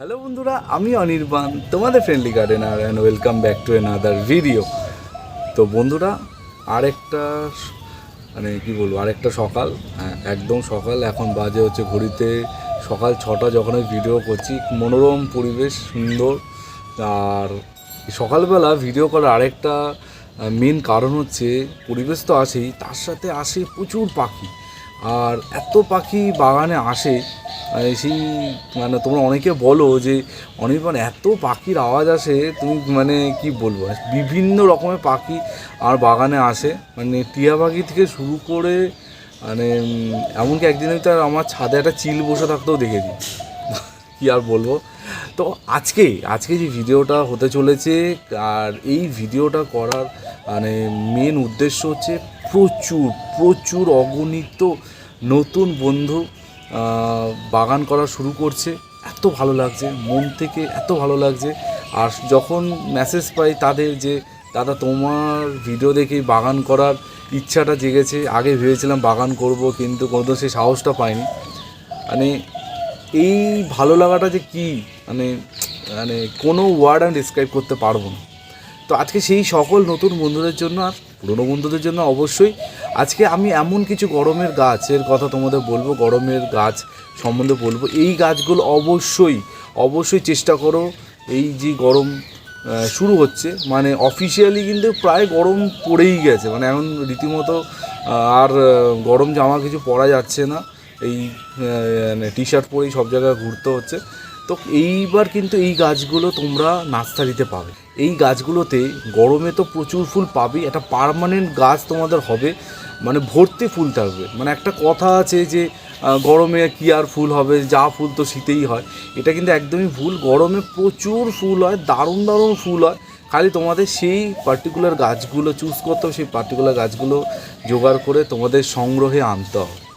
Hello বন্ধুরা, আমি অনির্বাণ, তোমাদের friendly gardener and welcome back to another video তো বন্ধুরা, আরেকটা মানে কি বলব, আরেকটা সকাল হ্যাঁ একদম সকাল, এখন বাজে হচ্ছে ঘড়িতে সকাল ছটা যখন আমি ভিডিও করছি, মনোরম পরিবেশ, সুন্দর। আর সকালবেলা ভিডিও করার আরেকটা মেন কারণ হচ্ছে, পরিবেশ তো আসেই তার সাথে আসে প্রচুর পাখি। আর এত পাখি বাগানে আসে মানে সেই মানে তোমরা অনেকে বলো যে অনির্বাণ এত পাখির আওয়াজ আসে, তুমি মানে কি বলব? বিভিন্ন রকমের পাখি আর বাগানে আসে। মানে টিয়া পাখি থেকে শুরু করে মানে এমনকি একদিন আমি তার আমার ছাদে একটা চিল বসে থাকতেও দেখেছি। কি আর বলব? তো আজকে আজকে যে ভিডিওটা হতে চলেছে, আর এই ভিডিওটা করার মানে মেন উদ্দেশ্য হচ্ছে প্রচুর প্রচুর অগণিত নতুন বন্ধু বাগান করা শুরু করছে। এত ভালো লাগছে, মন থেকে এত ভালো লাগছে। আর যখন মেসেজ পাই তাদের যে, দাদা, তোমার ভিডিও দেখেই বাগান করার ইচ্ছাটা জেগেছে। আগে ভেবেছিলাম বাগান করব, কিন্তু কোনো সেই সাহসটা পাইনি। মানে এই ভালো লাগাটা যে কি? মানে মানে কোনো ওয়ার্ড আমি ডিসক্রাইব করতে পারব না। তো আজকে সেই সকল নতুন বন্ধুদের জন্য আর পুরনো বন্ধুদের জন্য অবশ্যই। আজকে আমি এমন কিছু গরমের গাছের কথা তোমাদের বলব, গরমের গাছ সম্বন্ধে বলব। এই গাছগুলো অবশ্যই অবশ্যই চেষ্টা করো। এই যে গরম শুরু হচ্ছে মানে অফিসিয়ালি কিন্তু প্রায় গরম পড়েই গেছে। মানে এখন রীতিমতো আর গরম জামা কিছু পরা যাচ্ছে না। এই টি শার্ট পরেই সব জায়গায় ঘুরতে হচ্ছে। তো এইবার কিন্তু এই গাছগুলো তোমরা নার্সারিতে পাবে। এই গাছগুলোতে গরমে তো প্রচুর ফুল পাবে একটা পার্মানেন্ট গাছ তোমাদের হবে মানে ভর্তি ফুল থাকবে। মানে একটা কথা আছে যে গরমে কি আর ফুল হবে? যা ফুল তো শীতেই হয়। এটা কিন্তু একদমই ভুল। গরমে প্রচুর ফুল হয়, দারুণ দারুণ ফুল হয়। খালি তোমাদের সেই পার্টিকুলার গাছগুলো চুজ করতে হবে, সেই পার্টিকুলার গাছগুলো জোগাড় করে তোমাদের সংগ্রহে আনতে হবে।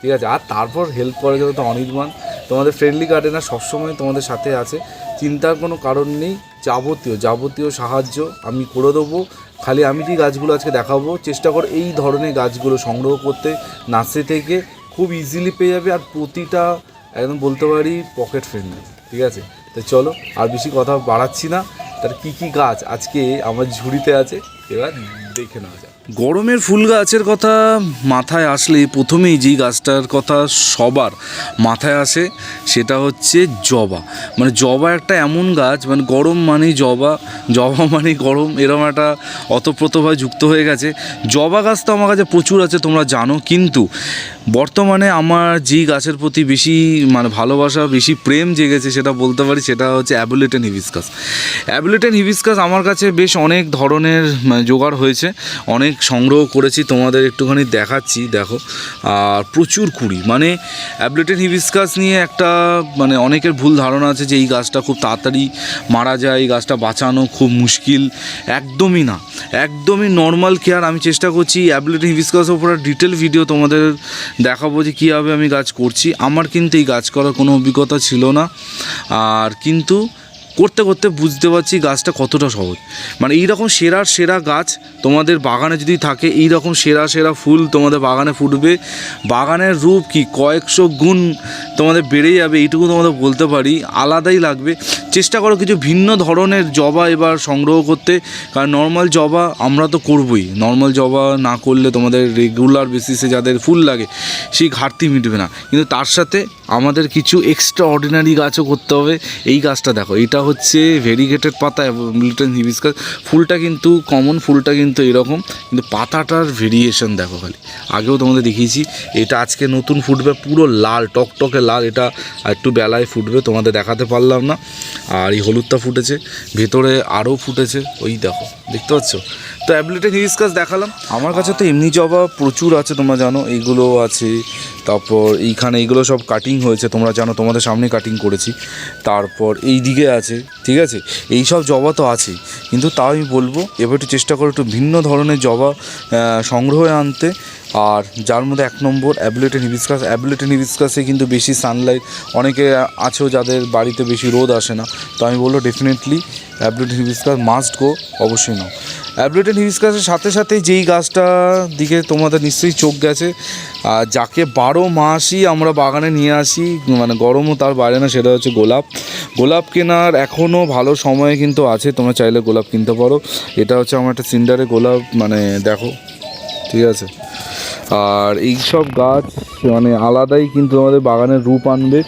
ঠিক আছে? আর তারপর হেল্প করে যাবে তো অনির্বাণ, তোমাদের ফ্রেন্ডলি গার্ডেনার সবসময় তোমাদের সাথে আছে। চিন্তার কোনো কারণ নেই, যাবতীয় যাবতীয় সাহায্য আমি করে দেবো। খালি আমি যে গাছগুলো আজকে দেখাবো, চেষ্টা কর এই ধরনের গাছগুলো সংগ্রহ করতে। নার্সারি থেকে খুব ইজিলি পেয়ে যাবে আর প্রতিটা একদম বলতে পারি পকেট ফ্রেন্ডলি ঠিক আছে? তো চলো, আর বেশি কথা বাড়াচ্ছি না। তার কী কী গাছ আজকে আমার ঝুড়িতে আছে, এবার দেখে নেওয়া যাক। গরমের ফুল গাছের কথা মাথায় আসলে প্রথমেই যেই গাছটার কথা সবার মাথায় আসে সেটা হচ্ছে জবা। মানে জবা একটা এমন গাছ মানে গরম মানেই জবা জবা মানেই গরম এরকম একটা অতপ্রতভাবে যুক্ত হয়ে গেছে। জবা গাছ তো আমার কাছে প্রচুর আছে তোমরা জানো কিন্তু বর্তমানে আমার যেই গাছের প্রতি বেশি মানে ভালোবাসা বেশি প্রেম জেগেছে সেটা বলতে পারি সেটা হচ্ছে অ্যাবুলেটেন হিবিসকাস। অ্যাবুলেটেন হিবিসকাস আমার কাছে বেশ অনেক ধরনের মানে, জোগাড় হয়েছে অনেক সংগ্রহ করেছি, তোমাদের একটুখানি দেখাচ্ছি, দেখো। আর প্রচুর কুড়ি মানে অ্যাবলেটেন হিবিসকাস নিয়ে একটা মানে অনেকের ভুল ধারণা আছে যে এই গাছটা খুব তাড়াতাড়ি মারা যায়, এই গাছটা বাঁচানো খুব মুশকিল, একদমই না, একদমই নর্মাল কেয়ার আমি চেষ্টা করছি অ্যাবলেটেন হিবিসকাসের উপর ডিটেল ভিডিও তোমাদের দেখাবো যে কীভাবে আমি গাছ করছি। আমার কিন্তু এই গাছ করার কোনো অভিজ্ঞতা ছিল না, আর কিন্তু করতে করতে বুঝতে পারছি গাছটা কতটা সহজ। মানে এইরকম সেরার সেরা গাছ তোমাদের বাগানে যদি থাকে এই রকম সেরা সেরা ফুল তোমাদের বাগানে ফুটবে। বাগানের রূপ কি? কয়েকশো গুণ তোমাদের বেড়ে যাবে, এইটুকু তোমাদের বলতে পারি। আলাদাই লাগবে। চেষ্টা করো কিছু ভিন্ন ধরনের জবা এবার সংগ্রহ করতে। কারণ নর্মাল জবা আমরা তো করবই। নর্মাল জবা না করলে তোমাদের রেগুলার বেসিসে যাদের ফুল লাগে, সেই ঘাটতি মিটবে না। কিন্তু তার সাথে আমাদের কিছু এক্সট্রা অর্ডিনারি গাছও করতে হবে। এই গাছটা দেখো, এটা হচ্ছে ভেরিগেটেড পাতা লিটন হিবিসকাস ফুলটা কিন্তু কমন ফুলটা কিন্তু এরকম, কিন্তু পাতাটার ভেরিয়েশন দেখো খালি। আগেও তোমাদের দেখিয়েছি, এটা আজকে নতুন ফুটবে, পুরো লাল, টকটকে লাল, এটা একটু বেলায় ফুটবে, তোমাদের দেখাতে পারলাম না। আর এই হলুদটা ফুটেছে, ভেতরে আরও ফুটেছে, ওই দেখো, দেখতে পাচ্ছ? তো অ্যাবলিটেড হিবিসকাস দেখালাম। আমার কাছে তো এমনি জবা প্রচুর আছে, তোমরা জানো এইগুলো আছে। তারপর এইখানে এইগুলো সব কাটিং হয়েছে, তোমরা জানো, তোমাদের সামনে কাটিং করেছি। তারপর এই দিকে আছে, ঠিক আছে? এই সব জবা তো আছেই কিন্তু তাও আমি বলব, এবার একটু চেষ্টা করো একটু ভিন্ন ধরনের জবা সংগ্রহে আনতে। আর যার মধ্যে এক নম্বর অ্যাবলেটেন হিবিসকাস অ্যাবলেটেন হিবিসকাসে কিন্তু বেশি সানলাইট অনেকে আছেও যাদের বাড়িতে বেশি রোদ আসে না, তো আমি বলব definitely abutilon hibiscus must go অবশ্যই নাও। অ্যাব্রিটেন হিবিস্কাসের সাথে সাথে যেই গাছটা দিকে তোমাদের নিশ্চয়ই চোখ গেছে, আর যাকে বারো মাসই আমরা বাগানে নিয়ে আসি মানে গরমও তার বাইরে না, সেটা হচ্ছে গোলাপ। গোলাপ কেনার এখনও ভালো সময় কিন্তু আছে, তোমরা চাইলে গোলাপ কিনতে পারো। এটা হচ্ছে আমার একটা সিন্ডারে গোলাপ মানে দেখো, ঠিক আছে। আর এই সব গাছ মানে আলাদাই কিন্তু আমাদের বাগানের রূপ আনবে।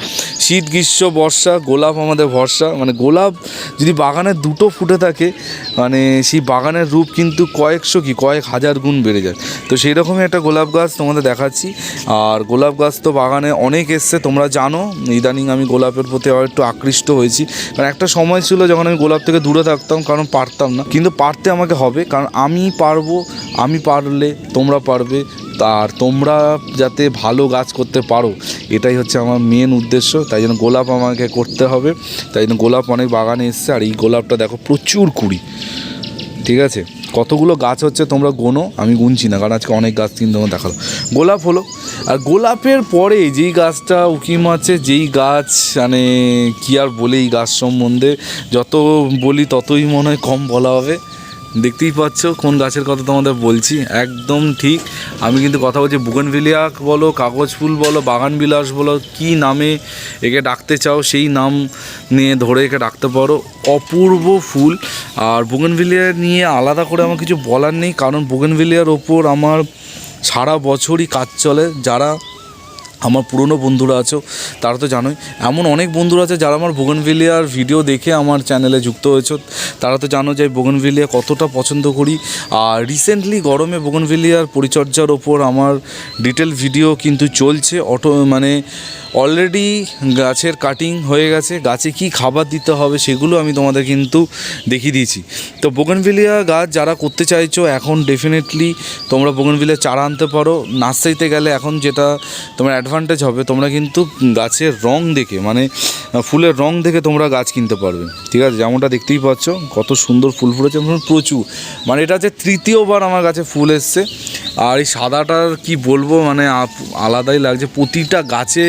শীত, গ্রীষ্ম, বর্ষা, গোলাপ আমাদের ভরসা। মানে গোলাপ যদি বাগানে দুটো ফুটে থাকে মানে সেই বাগানের রূপ কিন্তু কয়েকশো কি, কয়েক হাজার গুণ বেড়ে যায়। তো সেই রকমই একটা গোলাপ গাছ তোমাদের দেখাচ্ছি। আর গোলাপ গাছ তো বাগানে অনেক এসছে, তোমরা জানো। ইদানিং আমি গোলাপের প্রতি আবার একটু আকৃষ্ট হয়েছি। কারণ একটা সময় ছিল যখন আমি গোলাপ থেকে দূরে থাকতাম, কারণ পারতাম না। কিন্তু পারতে আমাকে হবে, কারণ আমি পারব, আমি পারলে তোমরা পারবে। আর তোমরা যাতে ভালো গাছ করতে পারো, এটাই হচ্ছে আমার মেন উদ্দেশ্য। তাই জন্য গোলাপ আমাকে করতে হবে। তাই জন্য গোলাপ অনেক বাগানে এসছে, আর এই গোলাপটা দেখো প্রচুর কুড়ি। ঠিক আছে? কতগুলো গাছ হচ্ছে তোমরা গোনো, আমি গুনছি না, কারণ আজকে অনেক গাছ কিন্তু তোমার দেখাল গোলাপ হলো। আর গোলাপের পরে যেই গাছটা উকিম আছে, যেই গাছ মানে কী আর বলে এই গাছ সম্বন্ধে, যত বলি ততই মনে হয় কম বলা হবে। দেখতেই পাচ্ছ কোন গাছের কথা তোমাদের বলছি, একদম ঠিক। আমি কিন্তু কথা বলছি বুগনভিলিয়াক বলো, কাগজ ফুল বলো বাগান বিলাস বলো, কী নামে একে ডাকতে চাও সেই নাম নিয়ে ধরে একে ডাকতে পারো। অপূর্ব ফুল। আর বুগনভিলিয়া নিয়ে আলাদা করে আমার কিছু বলার নেই, কারণ বুগনভিলিয়ার ওপর আমার সারা বছরই কাজ চলে। যারা আমার পুরনো বন্ধুরা আছো, তারা তো জানোই। এমন অনেক বন্ধুরা আছে যারা আমার বোগনভিলিয়ার ভিডিও দেখে আমার চ্যানেলে যুক্ত হয়েছে। তারা তো জানো যে বোগনভিলিয়া কতটা পছন্দ করি। আর রিসেন্টলি গরমে বোগনভিলিয়ার পরিচর্যার ওপর আমার ডিটেল ভিডিও কিন্তু চলছে। অটো মানে অলরেডি গাছের কাটিং হয়ে গেছে। গাছে কি খাবার দিতে হবে সেগুলো আমি তোমাদের কিন্তু দেখিয়ে দিয়েছি। তো বোগনভিলিয়া গাছ যারা করতে চাইছো, এখন ডেফিনেটলি তোমরা বোগনভিলিয়া চারা আনতে পারো। নার্সারিতে গেলে এখন যেটা তোমার অ্যাডভান্টেজ হবে, তোমরা কিন্তু গাছের রং দেখে মানে ফুলের রং দেখে তোমরা গাছ কিনতে পারবে। ঠিক আছে? যেমনটা দেখতেই পাচ্ছ, কত সুন্দর ফুল ফুটেছে প্রচুর। মানে এটা হচ্ছে তৃতীয়বার আমার গাছে ফুল এসছে, আর এই সাদাটার কি বলব মানে আলাদাই লাগছে। প্রতিটা গাছে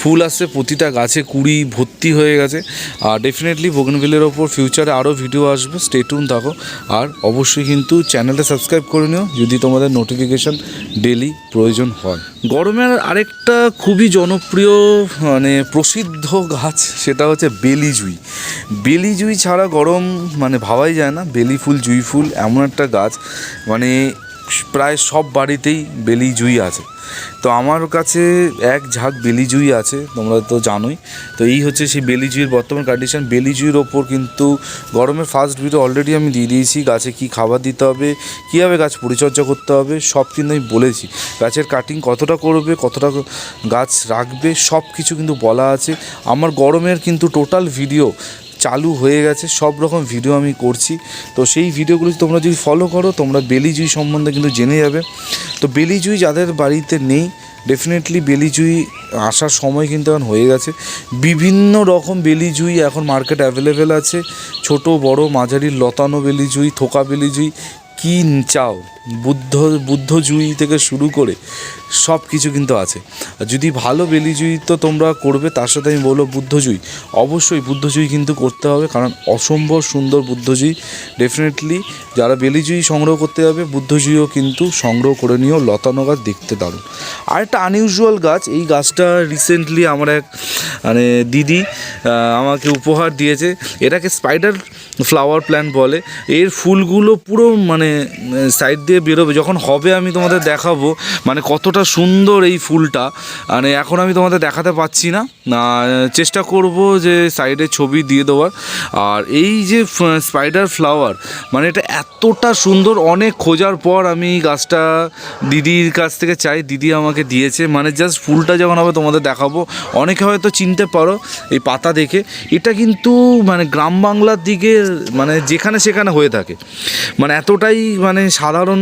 ফুল আসছে, প্রতিটা গাছে কুড়ি ভর্তি হয়ে গেছে। আর ডেফিনেটলি বোগনভিলের ওপর ফিউচারে আরও ভিডিও আসবে স্টেটুন থাকো আর অবশ্যই কিন্তু চ্যানেলটা সাবস্ক্রাইব করে নিও, যদি তোমাদের নোটিফিকেশান ডেলি প্রয়োজন হয়। গরমের আরেকটা খুবই জনপ্রিয় মানে প্রসিদ্ধ গাছ, সেটা হচ্ছে বেলি জুই। বেলি জুই ছাড়া গরম মানে ভাবাই যায় না। বেলি ফুল, জুই ফুল, এমন একটা গাছ। মানে প্রায় সব বাড়িতেই বেলি জুই আছে। তো আমার কাছে এক ঝাঁক বেলি জুই আছে, তোমরা তো জানোই। তো এই হচ্ছে সেই বেলি জুইয়ের বর্তমান কন্ডিশন বেলি জুইয়ের ওপর কিন্তু গরমের ফার্স্ট ভিডিও অলরেডি আমি দিয়ে দিয়েছি, গাছে কি খাবার দিতে হবে, কীভাবে গাছ পরিচর্যা করতে হবে, সব কিন্তু আমি বলেছি। গাছের কাটিং কতটা করবে, কতটা গাছ রাখবে সব কিছু কিন্তু বলা আছে। আমার গরমের কিন্তু টোটাল ভিডিও চালু হয়ে গেছে, সব রকম ভিডিও আমি করছি। তো সেই ভিডিওগুলো তোমরা যদি ফলো করো, তোমরা বেলিজুই সম্বন্ধে কিন্তু জেনে যাবে। তো বেলিজুই যাদের বাড়িতে নেই ডেফিনেটলি বেলিজুই আসার সময় কিন্তু এখন হয়ে গেছে। বিভিন্ন রকম বেলিজুই এখন মার্কেট অ্যাভেলেবেল আছে। ছোট, বড় মাঝারি লতানো বেলিজুই, থোকা বেলিজুই, কী চাও? বুদ্ধ বুদ্ধ জুই থেকে শুরু করে সব কিছু কিন্তু আছে। যদি ভালো বেলি জুই তো তোমরা করবে, তার সাথে আমি বলব বুদ্ধজুই। অবশ্যই বুদ্ধজুই কিন্তু করতে হবে, কারণ অসম্ভব সুন্দর বুদ্ধজুই। ডেফিনেটলি যারা বেলি বেলিজুই সংগ্রহ করতে যাবে, বুদ্ধজুইও কিন্তু সংগ্রহ করে নিও। লতানো গাছ দেখতে দারুণ। আর একটা আনইউজুয়াল গাছ, এই গাছটা রিসেন্টলি আমার এক মানে দিদি আমাকে উপহার দিয়েছে। এটাকে স্পাইডার ফ্লাওয়ার প্ল্যান্ট বলে। এর ফুলগুলো পুরো মানে সাইড দিয়ে বেরোবে, যখন হবে আমি তোমাদের দেখাবো মানে কতটা সুন্দর এই ফুলটা। মানে এখন আমি তোমাদের দেখাতে পাচ্ছি না। চেষ্টা করব যে সাইডে ছবি দিয়ে দেওয়ার। আর এই যে স্পাইডার ফ্লাওয়ার মানে এটা এতটা সুন্দর, অনেক খোঁজার পর আমি গাছটা দিদির কাছ থেকে চাই। দিদি আমাকে দিয়েছে মানে জাস্ট ফুলটা যখন হবে তোমাদের দেখাবো। অনেকে হয়তো চিনতে পারো এই পাতা দেখে। এটা কিন্তু মানে গ্রাম বাংলার দিকে মানে যেখানে সেখানে হয়ে থাকে। মানে এতটাই মানে সাধারণ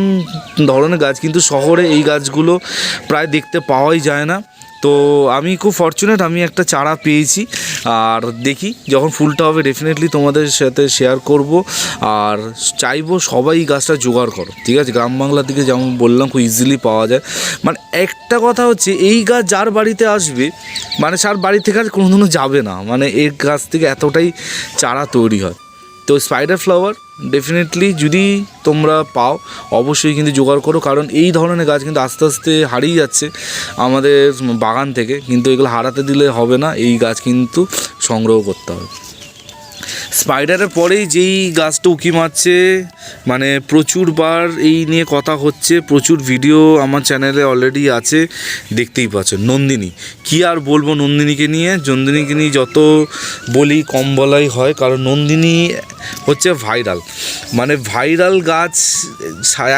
ধরনের গাছ, কিন্তু শহরে এই গাছগুলো প্রায় দেখতে পাওয়াই যায় না। তো আমি খুব ফর্চুনেট আমি একটা চারা পেয়েছি। আর দেখি যখন ফুলটা হবে ডেফিনেটলি তোমাদের সাথে শেয়ার করব। আর চাইব সবাই গাছটা জোগাড় করো, ঠিক আছে? গ্রাম বাংলার দিকে যেমন বললাম, খুব ইজিলি পাওয়া যায়। মানে একটা কথা হচ্ছে, এই গাছ যার বাড়িতে আসবে মানে তার বাড়ি থেকে আর কোনোদিনও যাবে না। মানে এর গাছ থেকে এতটাই চারা তৈরি হয়। তো স্পাইডার ফ্লাওয়ার ডেফিনেটলি যদি তোমরা পাও, অবশ্যই কিন্তু জোগাড় করো, কারণ এই ধরনের গাছ কিন্তু আস্তে আস্তে হারিয়ে যাচ্ছে আমাদের বাগান থেকে, কিন্তু এগুলো হারাতে দিলে হবে না, এই গাছ কিন্তু সংগ্রহ করতে হবে। স্পাইডারের পরেই যেই গাছটা উঁকি মারছে মানে প্রচুরবার এই নিয়ে কথা হচ্ছে, প্রচুর ভিডিও আমার চ্যানেলে অলরেডি আছে, দেখতেই পাচ্ছ। নন্দিনী, কি আর বলব নন্দিনীকে নিয়ে? নন্দিনীকে নিয়ে যত বলি কম বলাই হয়, কারণ নন্দিনী হচ্ছে ভাইরাল মানে ভাইরাল গাছ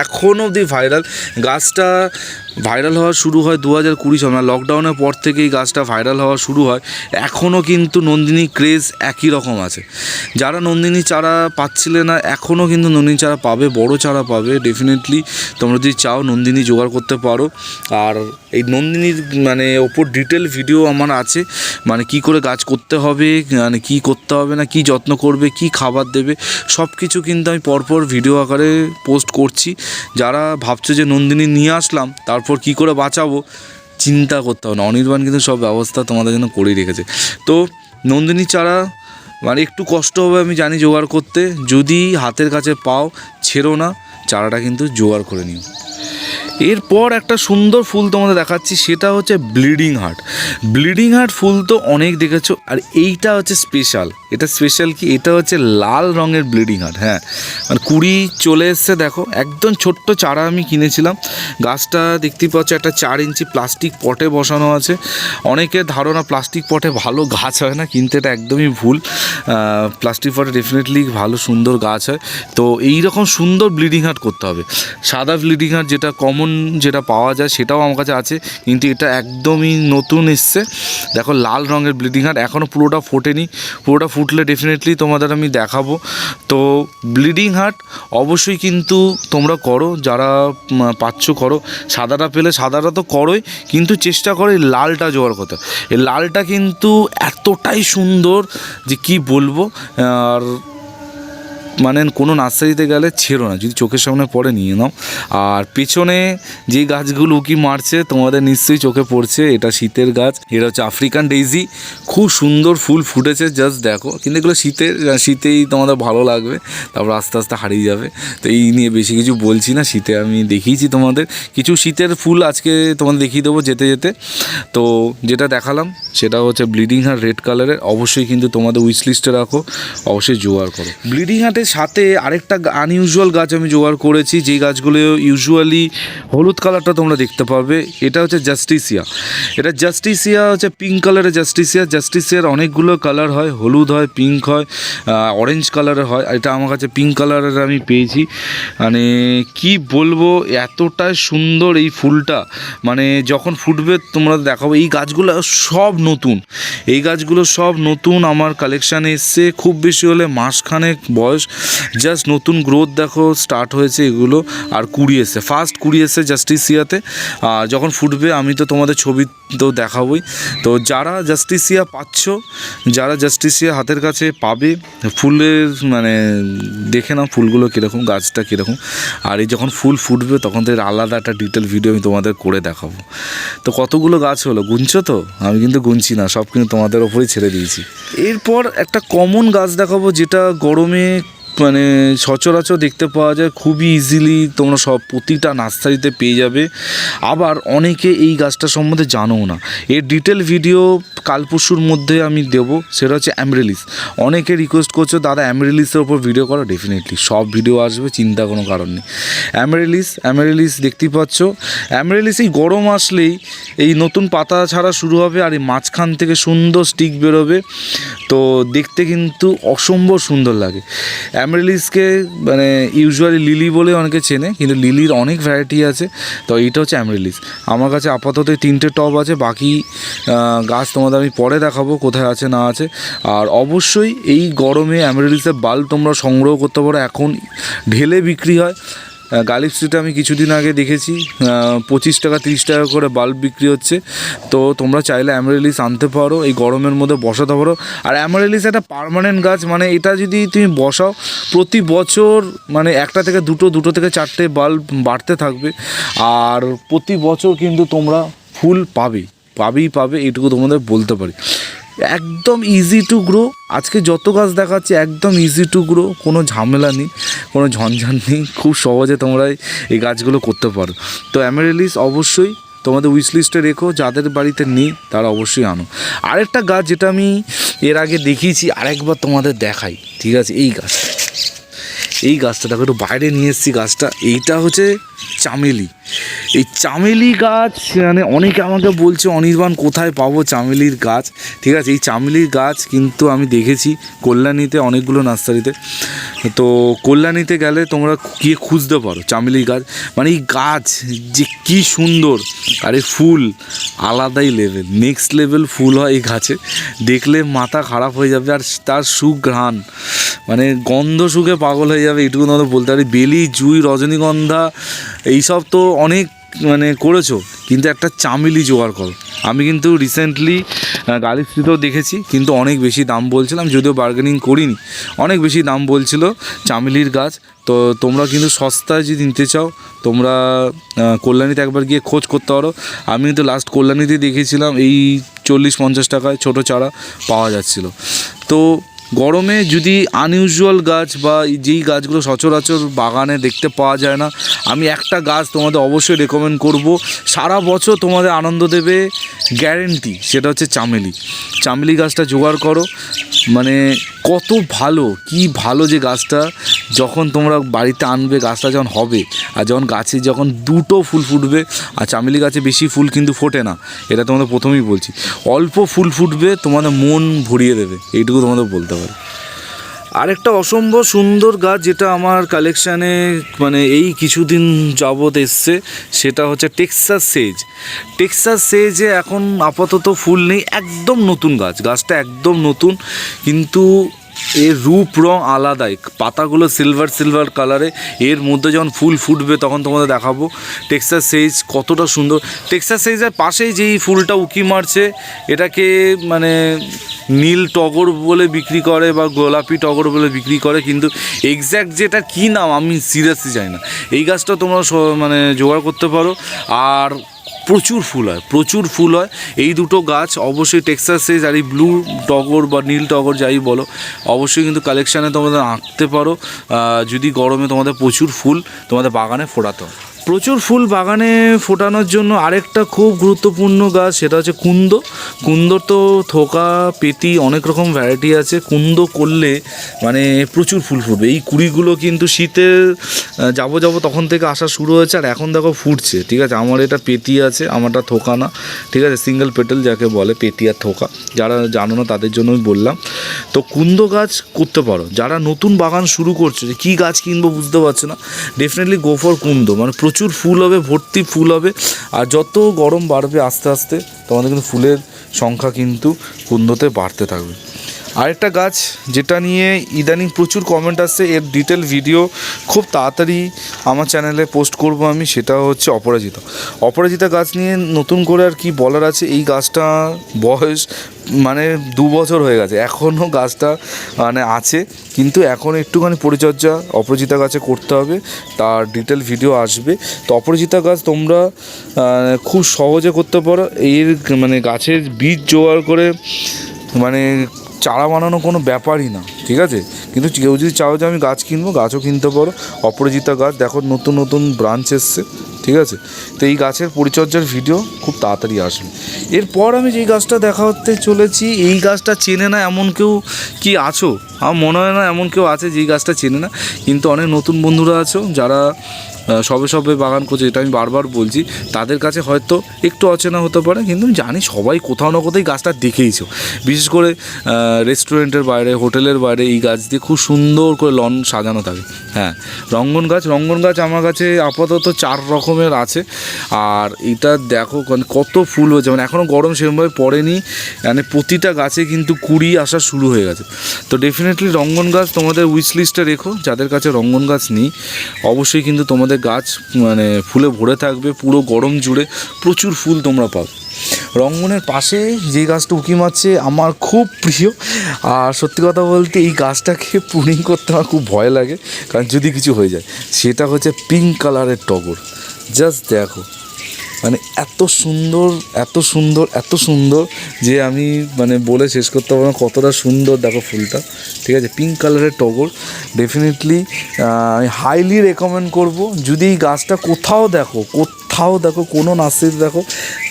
এখন অবধি ভাইরাল গাছটা ভাইরাল হওয়া শুরু হয় দু হাজার কুড়ি সাল সময় লকডাউনের পর থেকেই গাছটা ভাইরাল হওয়া শুরু হয়। এখনও কিন্তু নন্দিনী ক্রেজ একই রকম আছে। যারা নন্দিনী চারা পাচ্ছিলে না এখনও কিন্তু নন্দিনী চারা পাবে, বড় চারা পাবে ডেফিনেটলি তোমরা যদি চাও নন্দিনী জোগাড় করতে পারো। আর এই নন্দিনীর মানে ওপর ডিটেল ভিডিও আমার আছে মানে কি করে গাছ করতে হবে মানে কি করতে হবে না, কি যত্ন করবে, কি খাবার দেবে সব কিছু কিন্তু আমি পরপর ভিডিও আকারে পোস্ট করছি। যারা ভাবছ যে নন্দিনী নিয়ে আসলাম তারপর কি করে বাঁচাবো চিন্তা করতে হবে না। অনির্বাণ কিন্তু সব ব্যবস্থা তোমাদের জন্য করেই রেখেছে। তো নন্দিনী চারা মানে একটু কষ্ট হবে আমি জানি জোগাড় করতে। যদি হাতের কাছে পাও, ছেড়ো না, চারাটা কিন্তু জোগাড় করে নিও। এরপর একটা সুন্দর ফুল তোমাদের দেখাচ্ছি, সেটা হচ্ছে ব্লিডিং হার্ট। ব্লিডিং হার্ট ফুল তো অনেক দেখেছ, আর এইটা হচ্ছে স্পেশাল। এটা স্পেশাল কি? এটা হচ্ছে লাল রঙের ব্লিডিং হার্ট হ্যাঁ। মানে কুড়ি চলে এসছে, দেখো, একদম ছোট্ট চারা আমি কিনেছিলাম। গাছটা দেখতেই পাচ্ছ, একটা চার ইঞ্চি প্লাস্টিক পটে বসানো আছে। অনেকের ধারণা প্লাস্টিক পটে ভালো গাছ হয় না, কিন্তু এটা একদমই ভুল। প্লাস্টিক পটে ডেফিনেটলি ভালো, সুন্দর গাছ হয়। তো এই রকম সুন্দর ব্লিডিং হার্ট করতে হবে। সাদা ব্লিডিং হার্ট যেটা কমন যেটা পাওয়া যায়, সেটাও আমার কাছে আছে। কিন্তু এটা একদমই নতুন এসছে। দেখো, লাল রঙের ব্লিডিং হার্ট এখনও পুরোটা ফোটেনি। পুরোটা ফুটলে ডেফিনেটলি তোমাদের আমি দেখাবো। তো ব্লিডিং হার্ট অবশ্যই কিন্তু তোমরা করো, যারা পাচ্ছ করো। সাদাটা পেলে সাদাটা তো করোই, কিন্তু চেষ্টা করো লালটা জোয়ার কথা এই লালটা কিন্তু এতটাই সুন্দর যে কি বলব, আর মানে কোনো নার্সারিতে গেলে ছেড়ো না, যদি চোখের সামনে পড়ে নিয়ে নাও। আর পেছনে যে গাছগুলো উকি মারছে, তোমাদের নিশ্চয়ই চোখে পড়ছে, এটা শীতের গাছ, এটা হচ্ছে আফ্রিকান ডেইজি খুব সুন্দর ফুল ফুটেছে জাস্ট দেখো। কিন্তু এগুলো শীতের, শীতেই তোমাদের ভালো লাগবে, তারপর আস্তে আস্তে হারিয়ে যাবে। তো এই নিয়ে বেশি কিছু বলছি না, শীতে আমি দেখিয়েছি তোমাদের। কিছু শীতের ফুল আজকে তোমাদের দেখিয়ে দেবো যেতে যেতে। তো যেটা দেখালাম, সেটা হচ্ছে ব্লিডিং হার্ট রেড কালারের। অবশ্যই কিন্তু তোমাদের উইশ লিস্টে রাখো, অবশ্যই জোগাড় করো। ব্লিডিং হার্টের সাথে আরেকটা আনইউজুয়াল গাছ আমি জোগাড় করেছি, যেই গাছগুলো ইউজুয়ালি হলুদ কালারটা তোমরা দেখতে পাবে। এটা হচ্ছে জাস্টিসিয়া এটা জাস্টিসিয়া হচ্ছে পিঙ্ক কালারের জাস্টিসিয়া জাস্টিসিয়ার অনেকগুলো কালার হয়। হলুদ হয় পিঙ্ক হয় অরেঞ্জ কালারের হয়। এটা আমার কাছে পিঙ্ক কালারের আমি পেয়েছি। মানে কি বলব এতটা সুন্দর এই ফুলটা। মানে যখন ফুটবে তোমরা দেখাবো, এই গাছগুলো সব নতুন। এই গাছগুলো সব নতুন। আমার কালেকশানে এসছে। খুব বেশি হলে মাসখানেক বয়স জাস্ট নতুন গ্রোথ দেখো স্টার্ট হয়েছে এগুলো আর কুড়ি এসছে। ফার্স্ট কুড়ি এসছে জাস্টিসিয়াতে যখন ফুটবে, আমি তো তোমাদের ছবি তো দেখাবই। তো যারা জাস্টিসিয়া পাচ্ছ, যারা জাস্টিসিয়া হাতের কাছে পাবে ফুলের মানে দেখে নাও ফুলগুলো কীরকম, গাছটা কীরকম। আর এই যখন ফুল ফুটবে, তখন তো আলাদা একটা ডিটেল ভিডিও আমি তোমাদের করে দেখাবো। তো কতগুলো গাছ হলো? গুনছো তো? আমি কিন্তু গুনছি না, সব কিন্তু তোমাদের ওপরেই ছেড়ে দিয়েছি। এরপর একটা কমন গাছ দেখাবো, যেটা গরমে মানে সচরাচর দেখতে পাওয়া যায় খুবই ইজিলি তোমরা সব প্রতিটা নার্সারিতে পেয়ে যাবে। আবার অনেকে এই গাছটা সম্বন্ধে জানো না। এর ডিটেল ভিডিও কাল পরশুর মধ্যে আমি দেব, সেটা হচ্ছে অ্যামরেলিস অনেকে রিকোয়েস্ট করছ, দাদা অ্যামরেলিসের ওপর ভিডিও করো? ডেফিনেটলি সব ভিডিও আসবে, চিন্তা কোনো কারণ নেই। অ্যামরেলিস অ্যামরেলিস দেখতেই পাচ্ছ। অ্যামরেলিস এই গরম আসলেই এই নতুন পাতা ছাড়া শুরু হবে আর এই মাঝখান থেকে সুন্দর স্টিক বেরোবে। তো দেখতে কিন্তু অসম্ভব সুন্দর লাগে। অ্যামরেলিসকে মানে ইউজুয়ালি লিলি বলে অনেকে চেনে, কিন্তু লিলির অনেক ভ্যারাইটি আছে। তো এইটা হচ্ছে অ্যামরেলিস আমার কাছে আপাতত তিনটে টব আছে, বাকি গাছ তোমাদের আমি পরে দেখাবো কোথায় আছে, না আছে। আর অবশ্যই এই গরমে অ্যামরেলিসের বাল্ব তোমরা সংগ্রহ করতে পারো। এখন ঢেলে বিক্রি হয়। গালিব স্ট্রিটে আমি কিছুদিন আগে দেখেছি পঁচিশ টাকা, তিরিশ টাকা করে বাল্ব বিক্রি হচ্ছে। তো তোমরা চাইলে অ্যামারেলিস আনতে পারো, এই গরমের মধ্যে বসাতে পারো। আর অ্যামারেলিস একটা পার্মানেন্ট গাছ মানে এটা যদি তুমি বসাও, প্রতি বছর মানে একটা থেকে দুটো দুটো থেকে চারটে বাল্ব বাড়তে থাকবে। আর প্রতি বছর কিন্তু তোমরা ফুল পাবে। পাবেই পাবে, এইটুকু তোমাদের বলতে পারি। একদম ইজি টু গ্রো আজকে যত গাছ দেখাচ্ছে, একদম ইজি টু গ্রো কোনো ঝামেলা নেই, কোনো ঝঞ্ঝাট নেই। খুব সহজে তোমরা এই গাছগুলো করতে পারো। তো অ্যামেরেলিস অবশ্যই তোমাদের উইশ লিস্টে রেখো। যাদের বাড়িতে নেই, তারা অবশ্যই আনো। আরেকটা গাছ যেটা আমি এর আগে দেখিয়েছি, আরেকবার তোমাদের দেখাই। ঠিক আছে, এই গাছটা। এই গাছটা, দেখো একটু বাইরে নিয়ে এসেছি গাছটা। এইটা হচ্ছে চামেলি। এই চামেলি গাছ মানে অনেকে আমাকে বলছে, অনির্বাণ, কোথায় পাবো চামেলির গাছ? ঠিক আছে, এই চামেলির গাছ কিন্তু আমি দেখেছি কল্যাণীতে, অনেকগুলো নার্সারিতে। তো কল্যাণীতে গেলে তোমরা গিয়ে খুঁজতে পারো চামেলির গাছ। মানে এই গাছ যে কি সুন্দর, আর ফুল, আলাদাই লেভেল নেক্সট লেভেল ফুল হয় এই গাছে। দেখলে মাথা খারাপ হয়ে যাবে আর তার সুঘ্রাণ মানে গন্ধ সুখে পাগল হয়ে যাবে, এটুকু তোমাদের বলতে পারি। বেলি, জুই, রজনীগন্ধা এইসব তো অনেক মানে করেছ, কিন্তু একটা চামেলি জোগাড় করো। আমি কিন্তু রিসেন্টলি গালি স্ট্রিটেও দেখেছি, কিন্তু অনেক বেশি দাম বলছিলাম, যদিও বার্গেনিং করিনি। অনেক বেশি দাম বলছিল চামেলির গাছ। তো তোমরা কিন্তু সস্তায় যদি নিতে চাও, তোমরা কল্যাণীতে একবার গিয়ে খোঁজ করতে পারো। আমি কিন্তু লাস্ট কল্যাণীতে দেখেছিলাম, এই চল্লিশ পঞ্চাশ টাকায় ছোটো চারা পাওয়া যাচ্ছিল। তো গরমে যদি আনইউজুয়াল গাছ বা যেই গাছগুলো সচরাচর বাগানে দেখতে পাওয়া যায় না, আমি একটা গাছ তোমাদের অবশ্যই রেকমেন্ড করব। সারা বছর তোমাদের আনন্দ দেবে গ্যারেন্টি সেটা হচ্ছে চামেলি। চামেলি গাছটা জোগাড় করো। মানে কত ভালো, কি ভালো যে গাছটা, যখন তোমরা বাড়িতে আনবে, গাছটা যখন হবে, আর যখন গাছে যখন দুটো ফুল ফুটবে, আর চামেলি গাছে বেশি ফুল কিন্তু ফোটে না, এটা তোমাদের প্রথমেই বলছি। অল্প ফুল ফুটবে, তোমাদের মন ভরিয়ে দেবে, এইটুকু তোমাদের বলতে পারি আরেকটা অসম্ভব সুন্দর গাছ যেটা আমার কালেকশানে মানে এই কিছুদিন যাবৎ এসছে, সেটা হচ্ছে টেক্সাস সেজ টেক্সাস সেজে এখন আপাতত ফুল নেই, একদম নতুন গাছ, গাছটা একদম নতুন, কিন্তু এর রূপ, রং আলাদাই পাতাগুলো সিলভার সিলভার কালারে এর মধ্যে যখন ফুল ফুটবে, তখন তোমাদের দেখাবো। টেক্সাস সেইজ কতটা সুন্দর। টেক্সাস সেইজের পাশেই যেই ফুলটা উকি মারছে, এটাকে মানে নীল টগর বলে বিক্রি করে বা গোলাপি টগর বলে বিক্রি করে, কিন্তু এক্স্যাক্ট যেটা কী নাম, আমি সিরিয়াসলি জানি না। এই গাছটা তোমরা মানে জোগাড় করতে পারো। আর প্রচুর ফুল হয়, প্রচুর ফুল হয়। এই দুটো গাছ অবশ্যই টেক্সাস আর এই ব্লু টগর বা নীল টগর যাই বলো, অবশ্যই কিন্তু কালেকশানে তোমাদের আঁকতে পারো। যদি গরমে তোমাদের প্রচুর ফুল তোমাদের বাগানে ফোটাতে প্রচুর ফুল বাগানে ফোটানোর জন্য আরেকটা খুব গুরুত্বপূর্ণ গাছ, সেটা হচ্ছে কুন্দ। কুন্দর তো থোকা, পেতি অনেক রকম ভ্যারাইটি আছে। কুন্দ করলে মানে প্রচুর ফুল ফুটবে। এই কুড়িগুলো কিন্তু শীতে যাব যাব তখন থেকে আসা শুরু হয়েছে আর এখন দেখো ফুটছে, ঠিক আছে? আমার এটা পেতি আছে, আমারটা থোকা না, ঠিক আছে? সিঙ্গেল পেটেল যাকে বলে, পেতি আর থোকা। যারা জানো না, তাদের জন্যই বললাম। তো কুন্দ গাছ করতে পারো। যারা নতুন বাগান শুরু করছে, যে কী গাছ কিনবো বুঝতে পারছে না? ডেফিনেটলি গো ফর কুন্দ। মানে প্রচুর ফুল হবে, ভর্তি ফুল হবে। আর যত গরম বাড়বে আস্তে আস্তে তোমাদের কিন্তু ফুলের সংখ্যা কিন্তু কুন্দতে বাড়তে থাকবে। আরেকটা গাছ যেটা নিয়ে ইদানিং প্রচুর কমেন্ট আসছে এর ডিটেল ভিডিও খুব তাড়াতাড়ি আমার চ্যানেলে পোস্ট করব আমি, সেটা হচ্ছে অপরাজিতা। অপরাজিতা গাছ নিয়ে নতুন করে আর কি বলার আছে, এই গাছটা বয়স মানে দু বছর হয়ে গেছে এখনও গাছটা মানে আছে, কিন্তু এখন একটুখানি পরিচর্যা অপরাজিতা গাছে করতে হবে, তার ডিটেল ভিডিও আসবে। তো অপরাজিতা গাছ তোমরা খুব সহজে করতে পারো, এর মানে গাছের বীজ জোগাড় করে মানে চারা বানানো কোনো ব্যাপারই না, ঠিক আছে? কিন্তু কেউ যদি চাও যে আমি গাছ কিনবো, গাছও কিনতে পারো। অপরাজিতা গাছ, দেখো নতুন নতুন ব্রাঞ্চ এসছে, ঠিক আছে? তো এই গাছের পরিচর্যার ভিডিও খুব তাড়াতাড়ি আসবে। এরপর আমি যেই গাছটা দেখা দেখাতে চলেছি, এই গাছটা চেনে না এমন কেউ কি আছো? আমার মনে হয় না এমন কেউ আছে যেই গাছটা চেনে না। কিন্তু অনেক নতুন বন্ধুরা আছো, যারা সবে সবে বাগান করছে এটা আমি বারবার বলছি, তাদের কাছে হয়তো একটু অচেনা হতে পারে, কিন্তু আমি জানি সবাই কোথাও না এই গাছটা দেখেইছো। বিশেষ করে রেস্টুরেন্টের বাইরে হোটেলের বাইরে এই গাছ দিয়ে খুব সুন্দর করে লন সাজানো থাকে। হ্যাঁ রঙ্গন গাছ রঙ্গন গাছ আমার কাছে আপাতত চার রকমের আছে। আর এটা দেখো মানে কত ফুল হয়েছে মানে এখনও গরম সেরকমভাবে পড়েনি মানে প্রতিটা গাছে কিন্তু কুড়ি আসা শুরু হয়ে গেছে। তো ডেফিনেটলি রঙ্গন গাছ তোমাদের উইচ লিস্টে রেখো, যাদের কাছে রঙ্গন গাছ নেই, অবশ্যই কিন্তু তোমাদের গাছ মানে ফুলে ভরে থাকবে, পুরো গরম জুড়ে প্রচুর ফুল তোমরা পাবে। রঙ্গনের পাশে যে গাছটা উঁকি মারছে আমার খুব প্রিয়। আর সত্যি কথা বলতে এই গাছটাকে প্রুনিং করতে আমার খুব ভয় লাগে, কারণ যদি কিছু হয়ে যায়, সেটা হচ্ছে পিঙ্ক কালারের টগর। জাস্ট দেখো। মানে এত সুন্দর এত সুন্দর এত সুন্দর যে আমি মানে বলে শেষ করতে পারব না কতটা সুন্দর। দেখো ফুলটা, ঠিক আছে? পিঙ্ক কালারের টগর। ডেফিনেটলি আমি হাইলি রেকমেন্ড করব। যদি এই গাছটা কোথাও দেখো কোথাও দেখো, কোনো নার্সারিতে দেখো,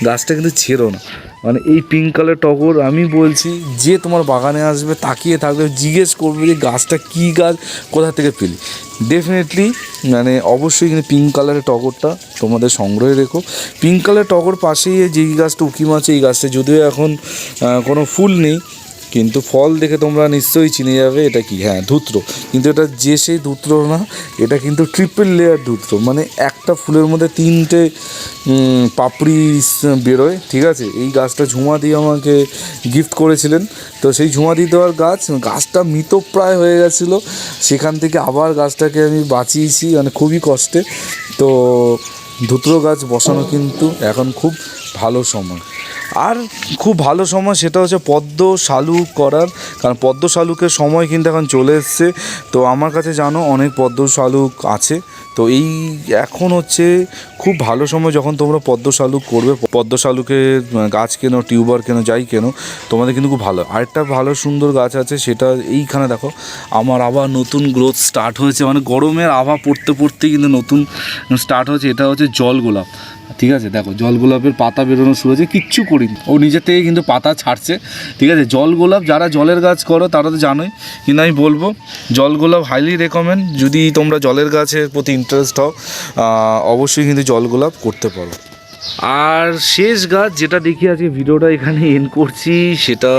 গাছটা কিন্তু ছেড়ো না। মানে এই পিঙ্ক কালার টগর আমি বলছি, যে তোমার বাগানে আসবে, তাকিয়ে থাকবে, জিজ্ঞেস করবে যে গাছটা কী গাছ, কোথা থেকে পেলি। ডেফিনেটলি মানে অবশ্যই কিন্তু পিঙ্ক কালারের টগরটা তোমাদের সংগ্রহে রেখো। পিঙ্ক কালারের টগর পাশেই যেই গাছটা উকি মাছ এই গাছটা যদিও এখন কোনো ফুল নেই কিন্তু ফল দেখে তোমরা নিশ্চয়ই চিনে যাবে এটা কি? হ্যাঁ ধুত্র। কিন্তু এটা যে সেই ধুত্র না, এটা কিন্তু ট্রিপল লেয়ার ধুত্র। মানে একটা ফুলের মধ্যে তিনটে পাপড়ি বেরোয়, ঠিক আছে? এই গাছটা ঝুমা দিয়ে আমাকে গিফট করেছিলেন। তো সেই ঝুমা দিয়ে দেওয়ার গাছ, গাছটা মৃতপ্রায় হয়ে গেছিল। সেখান থেকে আবার গাছটাকে আমি বাঁচিয়েছি মানে খুবই কষ্টে। তো ধুত্র গাছ বসানো কিন্তু এখন খুব ভালো সময়। আর খুব ভালো সময় সেটা হচ্ছে পদ্ম শালুক করার, কারণ পদ্ম শালুকের সময় কিন্তু এখন চলে এসছে। তো আমার কাছে জানো অনেক পদ্ম শালুক আছে। তো এই এখন হচ্ছে খুব ভালো সময় যখন তোমরা পদ্ম শালুক করবে, পদ্ম শালুকের গাছ কেনো, টিউবার কেনো, যাই কেনো, তোমাদের কিন্তু খুব ভালো। আরেকটা ভালো সুন্দর গাছ আছে সেটা এইখানে দেখো, আমার আবার নতুন গ্রোথ স্টার্ট হয়েছে। মানে গরমের আভা পড়তে পড়তেই কিন্তু নতুন স্টার্ট হয়েছে, এটা হচ্ছে জল গোলাপ। ঠিক আছে? দেখো, জল গোলাপের পাতা বেরোনো শুরু হয়েছে, কিচ্ছু করিনি। ও নিজে থেকে কিন্তু পাতা ছাড়ছে, ঠিক আছে? জল গোলাপ, যারা জলের গাছ করো, তারা তো জানোই। কিন্তু আমি বলব, জল গোলাপ হাইলি রেকমেন্ড যদি তোমরা জলের গাছের প্রতি ইন্টারেস্ট হও অবশ্যই কিন্তু জল গোলাপ করতে পারো। আর শেষ গাছ যেটা দেখি আজকে ভিডিওটা এখানে এন্ড করছি, সেটা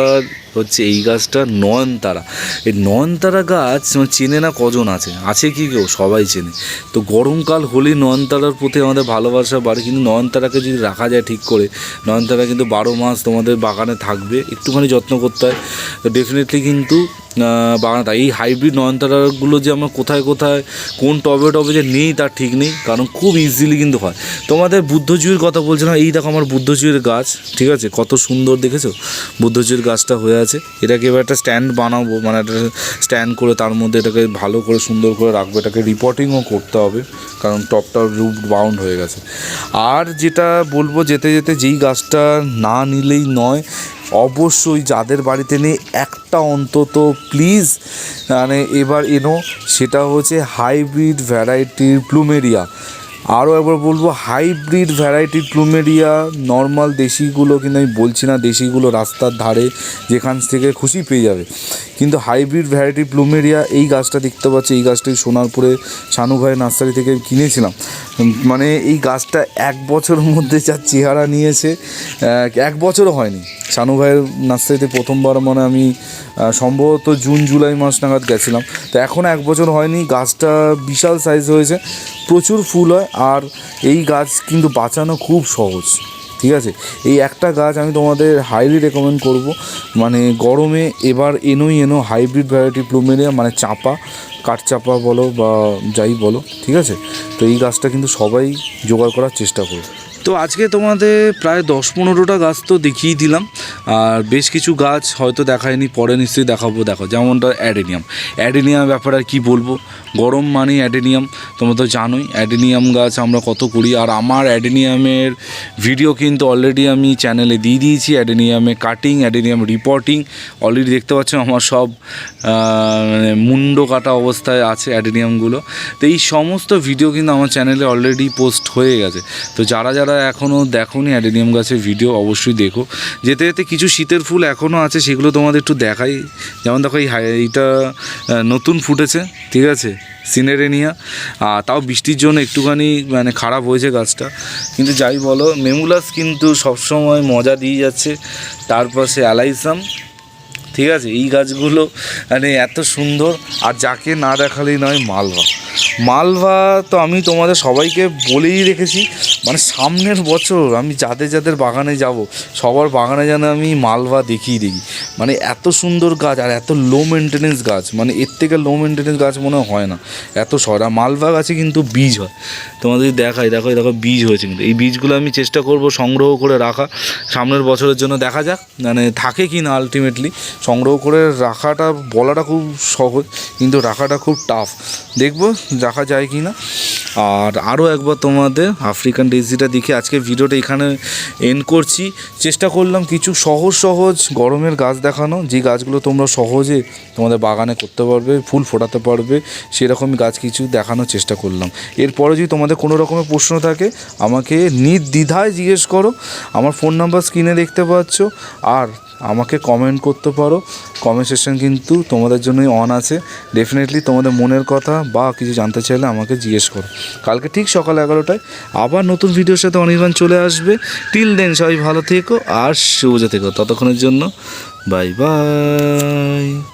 হচ্ছে এই গাছটা নয়নতারা। এই নয়নতারা গাছ মানে চেনে না কজন আছে? আছে কি কেউ? সবাই চেনে। তো গরমকাল হলেই নয়নতারার প্রতি আমাদের ভালোবাসা বাড়ে। কিন্তু নয়নতারাকে যদি রাখা যায় ঠিক করে নয়নতারা কিন্তু বারো মাস তোমাদের বাগানে থাকবে। একটুখানি যত্ন করতে হয়। তো ডেফিনেটলি কিন্তু আহ, বাগানে থাকে এই হাইব্রিড নয়নতারাগুলো যে আমরা কোথায় কোথায় কোন টবে টবে যে নেই তার ঠিক নেই। কারণ খুব ইজিলি কিন্তু হয়। তোমাদের বুদ্ধজুয়ের কথা বলছিলাম। এই দেখো আমার বুদ্ধজুয়ের গাছ ঠিক আছে? কত সুন্দর দেখেছ? বুদ্ধজুয়ের গাছটা হয়ে আছে। এটাকে এবার একটা স্ট্যান্ড বানাবো মানে একটা স্ট্যান্ড করে তার মধ্যে এটাকে ভালো করে, সুন্দর করে রাখব। এটাকে রিপোর্টিংও করতে হবে, কারণ টপটা রুট বাউন্ড হয়ে গেছে। আর যেটা বলব, যেতে যেতে যেই গাছটা না নিলেই নয়, অবশ্যই যাদের বাড়িতে নেই, একটা অন্তত প্লিজ মানে এবার এনো, সেটা হচ্ছে হাইব্রিড ভ্যারাইটির প্লুমেরিয়া আরও একবার বলব, হাইব্রিড ভ্যারাইটি প্লুমেরিয়া, নর্মাল দেশিগুলো কিন্তু আমি বলছি না, দেশিগুলো রাস্তার ধারে যেখান থেকে খুশি পেয়ে যাবে। কিন্তু হাইব্রিড ভ্যারাইটি প্লুমেরিয়া এই গাছটা দেখতে পাচ্ছি, এই গাছটি সোনারপুরে শানু ভাইয়ের নার্সারি থেকে কিনেছিলাম। মানে এই গাছটা এক বছরের মধ্যে যা চেহারা নিয়েছে এক বছরও হয়নি। শানু ভাইয়ের নার্সারিতে প্রথমবার মানে আমি সম্ভবত জুন, জুলাই মাস নাগাদ গেছিলাম। তো এখন এক বছর হয়নি, গাছটা বিশাল সাইজ হয়েছে, প্রচুর ফুল হয়, আর এই গাছ কিন্তু বাঁচানো খুব সহজ। ঠিক আছে? এই একটা গাছ আমি তোমাদের হাইলি রেকমেন্ড করব। মানে গরমে এবার এনোই, এনো হাইব্রিড ভ্যারাইটি প্লুমেরিয়া মানে চাপা, কাঠচাপা বলো বা যাই বলো, ঠিক আছে? তো এই গাছটা কিন্তু সবাই জোগাড় করার চেষ্টা করবে তো আজকে তোমাদের প্রায় দশ পনেরোটা গাছ তো দেখিয়ে দিলাম। আর বেশ কিছু গাছ হয়তো দেখায়নি, পরে নিশ্চয়ই দেখাবো। দেখো, যেমনটা অ্যাডেনিয়াম। অ্যাডেনিয়াম ব্যাপারে আর কি বলব? গরম মানেই অ্যাডেনিয়াম। তোমরা তো জানোই, অ্যাডেনিয়াম গাছ আমরা কত করি। আর আমার অ্যাডেনিয়ামের ভিডিও কিন্তু অলরেডি আমি চ্যানেলে দিয়ে দিয়েছি। অ্যাডেনিয়ামে কাটিং অ্যাডেনিয়াম রিপোর্টিং অলরেডি দেখতে পাচ্ছ আমার সব মানে মুন্ড কাটা অবস্থায় আছে অ্যাডেনিয়ামগুলো। তো এই সমস্ত ভিডিও কিন্তু আমার চ্যানেলে অলরেডি পোস্ট হয়ে গেছে। তো যারা যারা এখনও দেখোনি অ্যাডেনিয়াম গাছের ভিডিও অবশ্যই দেখো। যেতে যেতে কিছু শীতের ফুল এখনও আছে, সেগুলো তোমাদের একটু দেখাই। যেমন দেখো এই এইটা নতুন ফুটেছে, ঠিক আছে? সিনেরেনিয়া। আর তাও বৃষ্টির জন্য একটুখানি মানে খারাপ হয়েছে গাছটা। কিন্তু যাই বলো মেমুলাস কিন্তু সবসময় মজা দিয়ে যাচ্ছে। তার পাশে অ্যালাইসাম, ঠিক আছে? এই গাছগুলো মানে এত সুন্দর, আর যাকে না দেখালেই নয় মালভা মালভা তো আমি তোমাদের সবাইকে বলেই রেখেছি। মানে সামনের বছর আমি যাদের যাদের বাগানে যাব, সবার বাগানে যেন আমি মালভা দেখিয়ে দেখি। মানে এত সুন্দর গাছ আর এত লো মেনটেনেন্স গাছ মানে এর থেকে লো মেনটেনেন্স গাছ মনে হয় না। এত সরা মালভা গাছে কিন্তু বীজ হয়। তোমাদের দেখাই, দেখো দেখো বীজ হয়েছে কিন্তু। এই বীজগুলো আমি চেষ্টা করব সংগ্রহ করে রাখা। সামনের বছরের জন্য দেখা যাক মানে থাকে কি না আলটিমেটলি সংগ্রহ করে রাখাটা বলাটা খুব সহজ, কিন্তু রাখাটা খুব টাফ দেখব দেখা যায় কি না আর আরও একবার তোমাদের আফ্রিকান ডেজিটা দেখে আজকে ভিডিওটা এখানে এন্ড করছি। চেষ্টা করলাম কিছু সহজ সহজ গরমের গাছ দেখানো। যে গাছগুলো তোমরা সহজে তোমাদের বাগানে করতে পারবে, ফুল ফোটাতে পারবে, সেরকমই গাছ কিছু দেখানোর চেষ্টা করলাম। এরপরে যদি তোমাদের কোনো রকমের প্রশ্ন থাকে, আমাকে নির্দ্বিধায় জিজ্ঞেস করো। আমার ফোন নাম্বার স্ক্রিনে দেখতে পাচ্ছ। আর আমাকে কমেন্ট করতে পারো। কমেন্ট সেকশন কিন্তু তোমাদের জন্যই অন আছে। ডেফিনেটলি তোমাদের মনের কথা বা কিছু জানতে চাইলে আমাকে জিজ্ঞেস করো। কালকে ঠিক সকাল এগারোটায় আবার নতুন ভিডিওর সাথে অনির্বাণ চলে আসবে। টিল দেন সবাই ভালো থেকো আর সুবিধা থেকো। ততক্ষণের জন্য বাই বাই